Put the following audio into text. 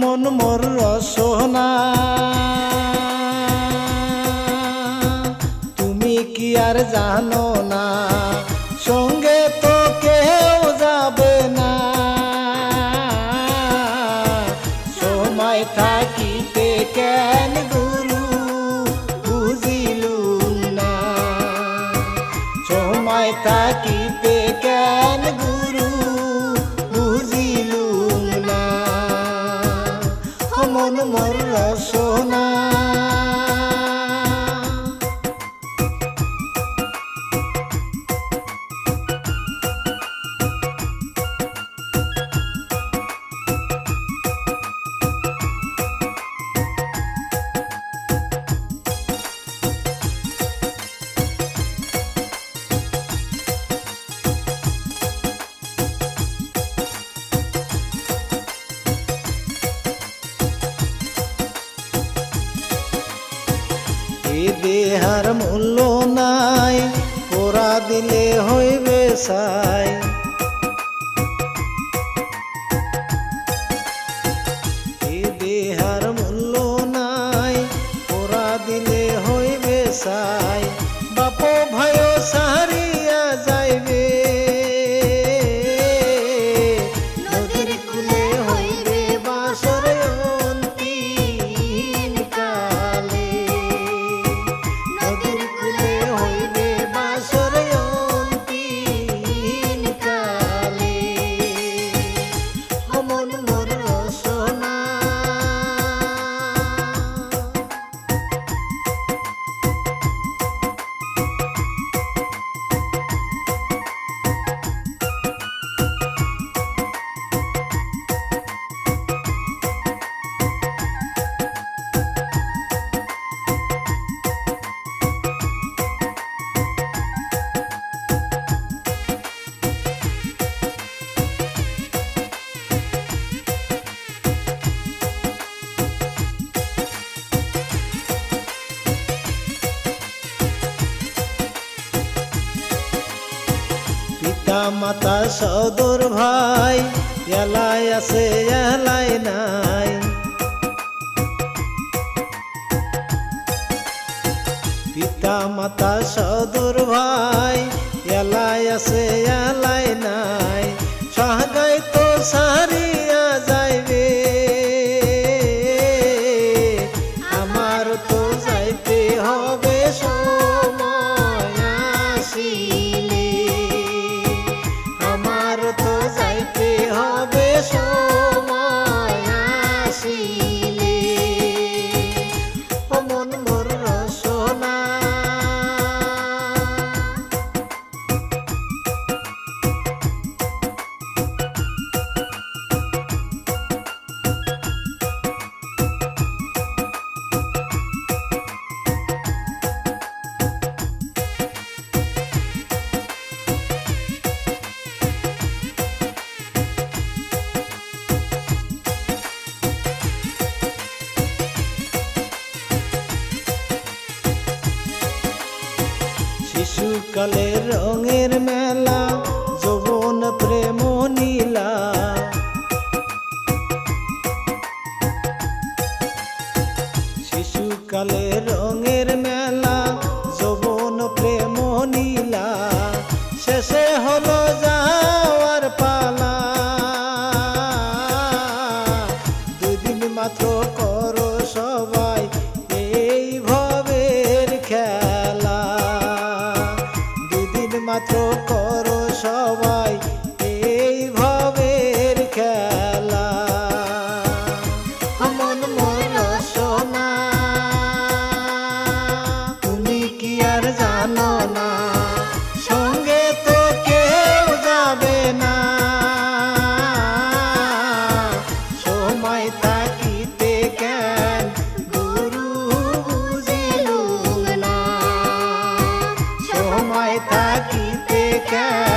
মন মোর রসনা। তুমি কি আর জানো না, সঙ্গে তো কেউ যাবে না। সময় থাকিতে কেন গুরু বুঝিলুম না। সময় থাকিতে কেন গুরু মোর রসনা দেহার মূল্য নাই পোড়া দিলে হইবে সাই। মাতা সদর ভাই এলাই আছে এলাই নাই। পিতা মাতা সদর শিশুকালে রঙের মেলা, যৌবন প্রেম নীলা। শিশুকালে রঙের মেলা, যৌবন প্রেম নীলা। শেষে হলো যাওয়ার পালা। দুই দিন মাত্র তোমায় থাকিতে কেন?